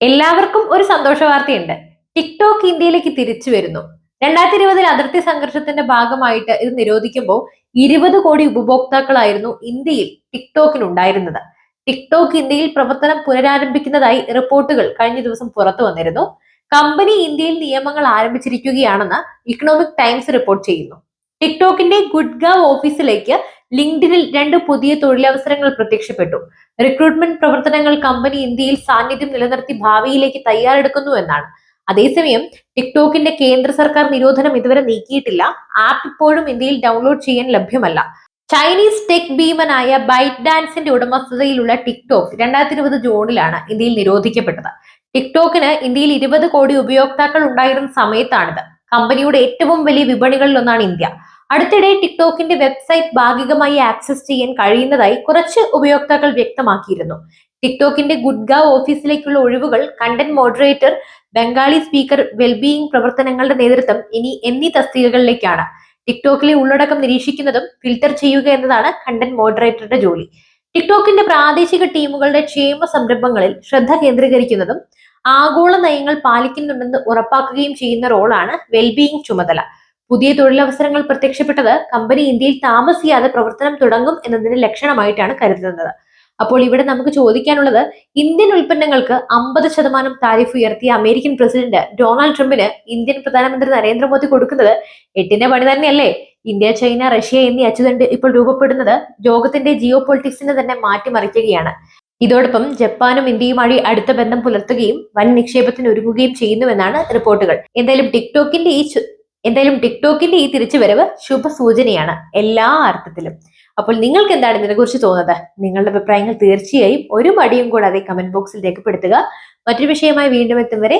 എല്ലാവർക്കും ഒരു സന്തോഷ വാർത്തയുണ്ട് ടിക്ടോക്ക് ഇന്ത്യയിലേക്ക് തിരിച്ചു വരുന്നു. രണ്ടായിരത്തി ഇരുപതിൽ അതിർത്തി സംഘർഷത്തിന്റെ ഭാഗമായിട്ട് ഇത് നിരോധിക്കുമ്പോൾ ഇരുപത് കോടി ഉപഭോക്താക്കളായിരുന്നു ഇന്ത്യയിൽ ടിക്ടോക്കിനുണ്ടായിരുന്നത് ടിക്ടോക്ക് ഇന്ത്യയിൽ പ്രവർത്തനം പുനരാരംഭിക്കുന്നതായി റിപ്പോർട്ടുകൾ കഴിഞ്ഞ ദിവസം പുറത്തു വന്നിരുന്നു. കമ്പനി ഇന്ത്യയിൽ നിയമങ്ങൾ ആരംഭിച്ചിരിക്കുകയാണെന്ന് ഇക്കണോമിക് ടൈംസ് റിപ്പോർട്ട് ചെയ്യുന്നു. ടിക്ടോക്കിന്റെ ഗുഡ്ഗാവ് ഓഫീസിലേക്ക് ലിങ്ക്ഡിനിൽ രണ്ട് പുതിയ തൊഴിലവസരങ്ങൾ പ്രത്യക്ഷപ്പെട്ടു. റിക്രൂട്ട്മെന്റ് പ്രവർത്തനങ്ങൾ കമ്പനി ഇന്ത്യയിൽ സാന്നിധ്യം നിലനിർത്തി ഭാവിയിലേക്ക് തയ്യാറെടുക്കുന്നു എന്നാണ്. അതേസമയം ടിക്ടോക്കിന്റെ കേന്ദ്ര സർക്കാർ നിരോധനം ഇതുവരെ നീക്കിയിട്ടില്ല. ആപ്പ് ഇപ്പോഴും ഇന്ത്യയിൽ ഡൗൺലോഡ് ചെയ്യാൻ ലഭ്യമല്ല. ചൈനീസ് ടെക് ഭീമനായ ബൈറ്റ് ഡാൻസിന്റെ ഉടമസ്ഥതയിലുള്ള ടിക്ടോക്ക് രണ്ടായിരത്തി ഇരുപത് ജൂണിലാണ് ഇന്ത്യയിൽ നിരോധിക്കപ്പെട്ടത്. ടിക്ടോക്കിന് ഇന്ത്യയിൽ ഇരുപത് കോടി ഉപയോക്താക്കൾ ഉണ്ടായിരുന്ന സമയത്താണിത്. കമ്പനിയുടെ ഏറ്റവും വലിയ വിപണികളിൽ ഒന്നാണ് ഇന്ത്യ. അടുത്തിടെ ടിക്ടോക്കിന്റെ വെബ്സൈറ്റ് ഭാഗികമായി ആക്സസ് ചെയ്യാൻ കഴിയുന്നതായി കുറച്ച് ഉപയോക്താക്കൾ വ്യക്തമാക്കിയിരുന്നു. ടിക്ടോക്കിന്റെ ഗുഡ്ഗാവ് ഓഫീസിലേക്കുള്ള ഒഴിവുകൾ content moderator Bengali speaker wellbeing പ്രവർത്തനങ്ങളുടെ നേതൃത്വം ഇനി എന്നീ തസ്തികകളിലേക്കാണ്. ടിക്ടോക്കിലെ ഉള്ളടക്കം നിരീക്ഷിക്കുന്നതും ഫിൽട്ടർ ചെയ്യുക എന്നതാണ് കണ്ടന്റ് മോഡറേറ്ററുടെ ജോലി. ടിക്ടോക്കിന്റെ പ്രാദേശിക ടീമുകളുടെ ക്ഷേമ സംരംഭങ്ങളിൽ ശ്രദ്ധ കേന്ദ്രീകരിക്കുന്നതും ആഗോള നയങ്ങൾ പാലിക്കുന്നുണ്ടെന്ന് ഉറപ്പാക്കുകയും ചെയ്യുന്ന റോളാണ് വെൽബീയിങ് ചുമതല. പുതിയ തൊഴിലവസരങ്ങൾ പ്രത്യക്ഷപ്പെട്ടത് കമ്പനി ഇന്ത്യയിൽ താമസിയാതെ പ്രവർത്തനം തുടങ്ങും എന്നതിന്റെ ലക്ഷണമായിട്ടാണ് കരുതുന്നത്. അപ്പോൾ ഇവിടെ നമുക്ക് ചോദിക്കാനുള്ളത് ഇന്ത്യൻ ഉൽപ്പന്നങ്ങൾക്ക് അമ്പത് ശതമാനം താരിഫ് ഉയർത്തിയ അമേരിക്കൻ പ്രസിഡന്റ് ഡൊണാൾഡ് ട്രംപിന് ഇന്ത്യൻ പ്രധാനമന്ത്രി നരേന്ദ്രമോദി കൊടുക്കുന്നത് എട്ടിന്റെ പണി തന്നെയല്ലേ? ഇന്ത്യ ചൈന റഷ്യ എന്നീ അച്ചുതണ്ട് ഇപ്പോൾ രൂപപ്പെടുന്നത് ലോകത്തിന്റെ ജിയോ പൊളിറ്റിക്സിനെ തന്നെ മാറ്റിമറിക്കുകയാണ്. ഇതോടൊപ്പം ജപ്പാനും ഇന്ത്യയുമായി അടുത്ത ബന്ധം പുലർത്തുകയും വൻ നിക്ഷേപത്തിന് ഒരുങ്ങുകയും ചെയ്യുന്നുവെന്നാണ് റിപ്പോർട്ടുകൾ. എന്തായാലും ടിക്ടോക്കിന്റെ ഈ എന്തായാലും ടിക്ടോക്കിന്റെ ഈ തിരിച്ചുവരവ് ശുഭസൂചനയാണ് എല്ലാ അർത്ഥത്തിലും. അപ്പോൾ നിങ്ങൾക്ക് എന്താണ് ഇതിനെക്കുറിച്ച് തോന്നുന്നത്? നിങ്ങളുടെ അഭിപ്രായങ്ങൾ തീർച്ചയായും ഒരു മടിയും കൂടാതെ കമന്റ് ബോക്സിൽ രേഖപ്പെടുത്തുക. മറ്റൊരു വിഷയമായി വീണ്ടും എത്തും വരെ